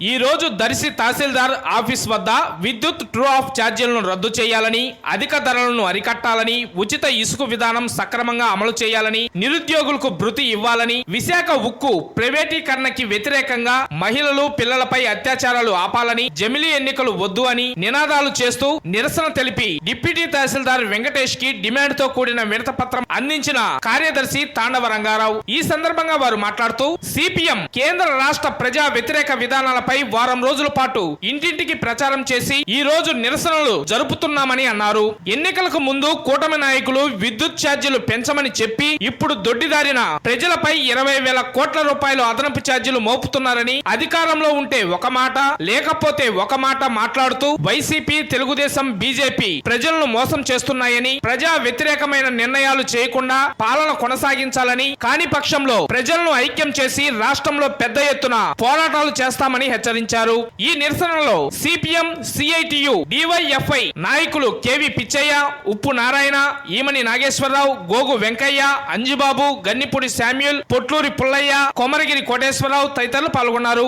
ఈ రోజు దర్శి తహసీల్దార్ ఆఫీస్ వద్ద విద్యుత్ ట్రూ ఆఫ్ ఛార్జీలను రద్దు చేయాలని అధిక ధరలను అరికట్టాలని ఉచిత ఇసుక విధానం సక్రమంగా అమలు చేయాలని నిరుద్యోగులకు భృతి ఇవ్వాలని విశాఖ ఉక్కు ప్రైవేటీకరణకి వ్యతిరేకంగా మహిళలు పిల్లలపై అత్యాచారాలు ఆపాలని జమిలీ ఎన్నికలు వద్దు అని నినాదాలు చేస్తూ నిరసన తెలిపి డిప్యూటీ తహసీల్దార్ వెంకటేష్కి డిమాండ్తో కూడిన వినత పత్రం అందించిన కార్యదర్శి తాండవ రంగారావు. ఈ సందర్భంగా వారు మాట్లాడుతూ సిపిఎం కేంద్ర రాష్ట్ర ప్రజా వ్యతిరేక విధానాల విధానాలపై వారం రోజుల పాటు ఇంటింటికి ప్రచారం చేసి ఈ రోజు నిరసనలు జరుపుతున్నామని అన్నారు. ఎన్నికలకు ముందు కూటమి నాయకులు విద్యుత్ ఛార్జీలు పెంచమని చెప్పి ఇప్పుడు దొడ్డిదారిన ప్రజలపై ఇరవై వేల కోట్ల రూపాయలు అదనపు ఛార్జీలు మోపుతున్నారని అధికారంలో ఉంటే ఒక మాట లేకపోతే ఒక మాట మాట్లాడుతూ వైసీపీ తెలుగుదేశం బీజేపీ ప్రజలను మోసం చేస్తున్నాయని ప్రజా వ్యతిరేకమైన నిర్ణయాలు చేయకుండా పాలన కొనసాగించాలని కాని పక్షంలో ప్రజలను ఐక్యం చేసి రాష్ట్రంలో పెద్ద ఎత్తున పోరాటాలు చేస్తామని హెచ్చరించారు. ఈ నిరసనలో సిపిఎం సిఐటియు డివైఎఫ్ఐ నాయకులు కేవి పిచ్చయ్య ఉప్పు నారాయణ ఈమని నాగేశ్వరరావు గోగు వెంకయ్య అంజుబాబు గన్నిపూడి శామ్యూల్ పొట్లూరి పుల్లయ్య కొమరగిరి కోటేశ్వరరావు తదితరులు పాల్గొన్నారు.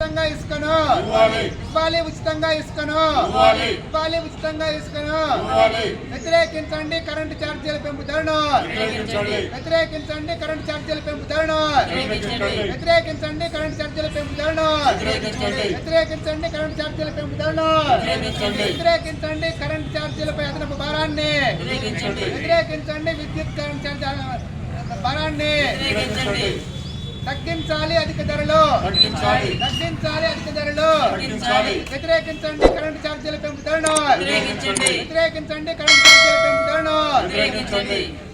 ఉచితంగా ఇసుకను. ఇవ్వాలి. ఉచితంగా ఇసుకను. ఇవ్వాలి. ఉచితంగా ఇసుకను. వ్యతిరేకించండి కరెంటు ఛార్జీల పెంపుదలను వ్యతిరేకించండి. కరెంటు ఛార్జీల పెంపుదలను వ్యతిరేకించండి. కరెంటు ఛార్జీల పెంపుదలను వ్యతిరేకించండి. కరెంటు ఛార్జీల పెంపుదలను వ్యతిరేకించండి. కరెంటు ఛార్జీలపై అదనపు భారాన్ని. వ్యతిరేకించండి. విద్యుత్ కరెంటు ఛార్జీ భారాన్ని. తగ్గించాలి అధిక ధరలు. తగ్గించాలి. అధిక ధరలు. వ్యతిరేకించండి కరెంటు ఛార్జీల పెంపుదలను వ్యతిరేకించండి. కరెంటు ఛార్జీల పెంపుదలను